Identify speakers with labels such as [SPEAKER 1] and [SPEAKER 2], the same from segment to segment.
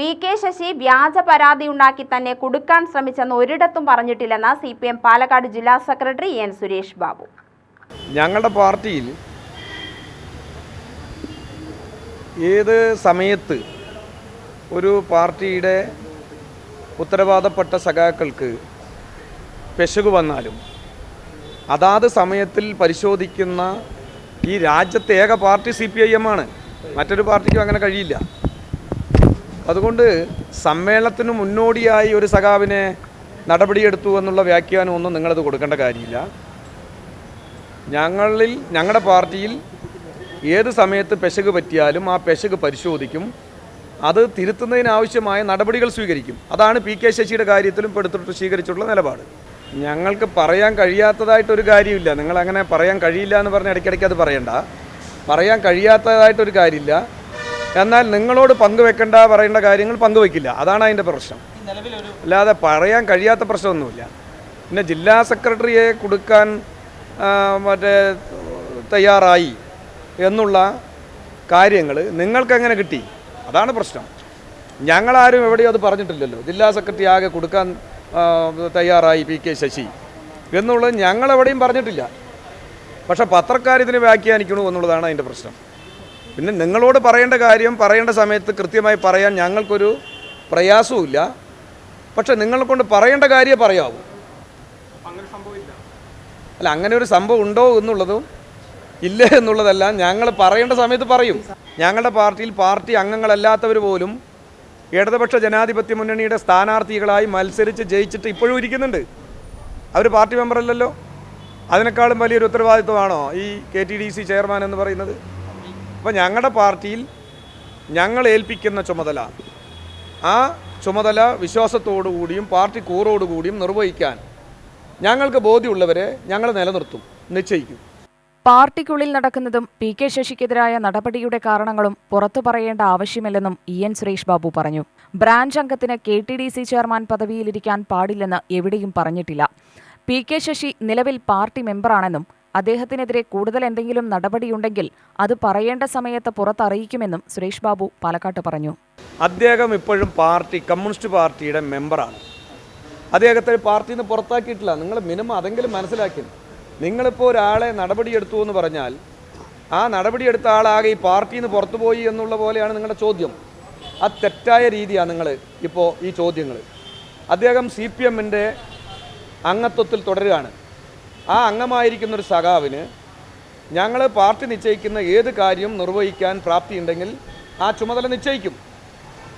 [SPEAKER 1] P K Sasi വ്യാജ പരാതി ഉണ്ടാക്കി തന്നെ കൊടുക്കാൻ ശ്രമിച്ചെന്ന് ഒരിടത്തും പറഞ്ഞിട്ടില്ലെന്ന് സി പി എം പാലക്കാട് ജില്ലാ സെക്രട്ടറി എൻ സുരേഷ് ബാബു.
[SPEAKER 2] ഞങ്ങളുടെ പാർട്ടിയിൽ ഏത് സമയത്ത് ഒരു പാർട്ടിയുടെ ഉത്തരവാദപ്പെട്ട സഖാക്കൾക്ക് പെശക് വന്നാലും അതാത് സമയത്തിൽ പരിശോധിക്കുന്ന ഈ രാജ്യത്തെ ഏക party C P I M ആണ്. മറ്റൊരു പാർട്ടിക്കും അങ്ങനെ കഴിയില്ല. അതുകൊണ്ട് സമ്മേളനത്തിന് മുന്നോടിയായി ഒരു സഖാവിനെ നടപടിയെടുത്തു എന്നുള്ള വ്യാഖ്യാനം ഒന്നും നിങ്ങളത് കൊടുക്കേണ്ട കാര്യമില്ല. ഞങ്ങളിൽ ഞങ്ങളുടെ പാർട്ടിയിൽ ഏത് സമയത്ത് പെശക് പറ്റിയാലും ആ പെശക് പരിശോധിക്കും. അത് തിരുത്തുന്നതിനാവശ്യമായ നടപടികൾ സ്വീകരിക്കും. അതാണ് പി കെ ശശിയുടെ കാര്യത്തിലും പെടുത്തിട്ട് സ്വീകരിച്ചിട്ടുള്ള നിലപാട്. ഞങ്ങൾക്ക് പറയാൻ കഴിയാത്തതായിട്ടൊരു കാര്യമില്ല. നിങ്ങളങ്ങനെ പറയാൻ കഴിയില്ല എന്ന് പറഞ്ഞ് ഇടയ്ക്കിടയ്ക്ക് അത് പറയണ്ട. പറയാൻ കഴിയാത്തതായിട്ടൊരു കാര്യമില്ല. എന്നാൽ നിങ്ങളോട് പങ്കുവെക്കേണ്ട പറയേണ്ട കാര്യങ്ങൾ പങ്കുവെക്കില്ല അതാണ് അതിന്റെ പ്രശ്നം. അല്ലാതെ പറയാൻ കഴിയാത്ത പ്രശ്നമൊന്നുമില്ല. പിന്നെ ജില്ലാ സെക്രട്ടറിയെ കൊടുക്കാൻ മറ്റേ തയ്യാറായി എന്നുള്ള കാര്യങ്ങൾ നിങ്ങൾക്കെങ്ങനെ കിട്ടി? അതാണ് പ്രശ്നം. ഞങ്ങളാരും എവിടെയും അത് പറഞ്ഞിട്ടില്ലല്ലോ. ജില്ലാ സെക്രട്ടറി ആകെ കൊടുക്കാൻ തയ്യാറായി പി കെ ശശി എന്നുള്ളത് ഞങ്ങളെവിടെയും പറഞ്ഞിട്ടില്ല. പക്ഷേ പത്രക്കാർ ഇതിനെ വ്യാഖ്യാനിക്കണു എന്നുള്ളതാണ് അതിന്റെ പ്രശ്നം. പിന്നെ നിങ്ങളോട് പറയേണ്ട കാര്യം പറയേണ്ട സമയത്ത് കൃത്യമായി പറയാൻ ഞങ്ങൾക്കൊരു പ്രയാസവുമില്ല. പക്ഷെ നിങ്ങളെ കൊണ്ട് പറയേണ്ട കാര്യമേ പറയാവൂ. അല്ല അങ്ങനെ ഒരു സംഭവം ഉണ്ടോ എന്നുള്ളതും ഇല്ല എന്നുള്ളതല്ല ഞങ്ങൾ പറയേണ്ട സമയത്ത് പറയും. ഞങ്ങളുടെ പാർട്ടിയിൽ പാർട്ടി അംഗങ്ങളല്ലാത്തവർ പോലും ഇടതുപക്ഷ ജനാധിപത്യ മുന്നണിയുടെ സ്ഥാനാർത്ഥികളായി മത്സരിച്ച് ജയിച്ചിട്ട് ഇപ്പോഴും ഇരിക്കുന്നുണ്ട്. അവർ പാർട്ടി മെമ്പറല്ലല്ലോ അതിനേക്കാളും വലിയൊരു ഉത്തരവാദിത്വമാണോ ഈ K T D C chairman എന്ന് പറയുന്നത്? അപ്പോൾ ഞങ്ങളുടെ പാർട്ടിയിൽ ഞങ്ങൾ ഏൽപ്പിക്കുന്ന ചുമതല ആ ചുമതല വിശ്വാസത്തോടുകൂടിയും പാർട്ടി കൂറോടുകൂടിയും നിർവഹിക്കാൻ ഞങ്ങൾക്ക് ബോധ്യമുള്ളവരെ ഞങ്ങൾ നിലനിർത്തും നിശ്ചയിക്കും.
[SPEAKER 3] പാർട്ടിക്കുള്ളിൽ നടക്കുന്നതും പി കെ ശശിക്കെതിരായ നടപടിയുടെ കാരണങ്ങളും പുറത്തു പറയേണ്ട ആവശ്യമില്ലെന്നും ഇ എൻ സുരേഷ് ബാബു പറഞ്ഞു. ബ്രാഞ്ച് അംഗത്തിന് K T D C chairman പദവിയിലിരിക്കാൻ പാടില്ലെന്ന് എവിടെയും പറഞ്ഞിട്ടില്ല. പി കെ ശശി നിലവിൽ പാർട്ടി മെമ്പറാണെന്നും അദ്ദേഹത്തിനെതിരെ കൂടുതൽ എന്തെങ്കിലും നടപടിയുണ്ടെങ്കിൽ അത് പറയേണ്ട സമയത്ത് പുറത്തറിയിക്കുമെന്നും സുരേഷ് ബാബു പാലക്കാട്ട് പറഞ്ഞു.
[SPEAKER 2] അദ്ദേഹം ഇപ്പോഴും പാർട്ടി കമ്മ്യൂണിസ്റ്റ് പാർട്ടിയുടെ മെമ്പറാണ്. അദ്ദേഹത്തെ പാർട്ടിയിൽ നിന്ന് പുറത്താക്കിയിട്ടില്ല. നിങ്ങൾ മിനിമം അതെങ്കിലും മനസ്സിലാക്കി. നിങ്ങളിപ്പോൾ ഒരാളെ നടപടിയെടുത്തു എന്ന് പറഞ്ഞാൽ ആ നടപടിയെടുത്ത ആളാകെ ഈ പാർട്ടിയിൽ നിന്ന് പുറത്തുപോയി എന്നുള്ള പോലെയാണ് നിങ്ങളുടെ ചോദ്യം. ആ തെറ്റായ രീതിയാണ് നിങ്ങൾ ഇപ്പോൾ ഈ ചോദ്യങ്ങൾ അദ്ദേഹം സി പി എമ്മിന്റെ അംഗത്വത്തിൽ തുടരുകയാണ്. ആ അംഗമായിരിക്കുന്ന ഒരു സഖാവിന് ഞങ്ങൾ പാർട്ടി നിശ്ചയിക്കുന്ന ഏത് കാര്യം നിർവഹിക്കാൻ പ്രാപ്തിയുണ്ടെങ്കിൽ ആ ചുമതല നിശ്ചയിക്കും.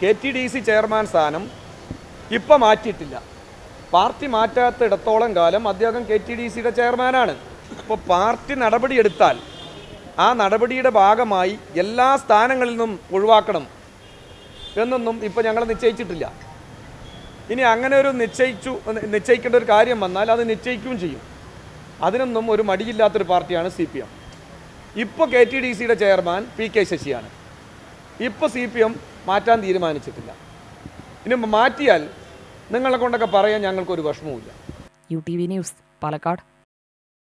[SPEAKER 2] K T D C chairman സ്ഥാനം ഇപ്പം മാറ്റിയിട്ടില്ല. പാർട്ടി മാറ്റാത്ത ഇടത്തോളം കാലം അദ്ദേഹം കെ ടി ഡി സിയുടെ ചെയർമാനാണ്. അപ്പോൾ പാർട്ടി നടപടിയെടുത്താൽ ആ നടപടിയുടെ ഭാഗമായി എല്ലാ സ്ഥാനങ്ങളിൽ നിന്നും ഒഴിവാക്കണം എന്നൊന്നും ഇപ്പം ഞങ്ങൾ നിശ്ചയിച്ചിട്ടില്ല. ഇനി അങ്ങനെ ഒരു നിശ്ചയിച്ചു നിശ്ചയിക്കേണ്ട ഒരു കാര്യം വന്നാൽ അത് നിശ്ചയിക്കുകയും ചെയ്യും. അതിനൊന്നും ഒരു മടിയില്ലാത്തൊരു പാർട്ടിയാണ് സി പി എം. ഇപ്പോൾ കെ ടി ഡി സിയുടെ ചെയർമാൻ പി കെ ശശിയാണ്. ഇപ്പോൾ സി പി എം മാറ്റാൻ തീരുമാനിച്ചിട്ടില്ല. ഇനി മാറ്റിയാൽ നിങ്ങളെ കൊണ്ടൊക്കെ പറയാൻ ഞങ്ങൾക്കൊരു വിഷമവുമില്ല.
[SPEAKER 3] U T V news Palakkad.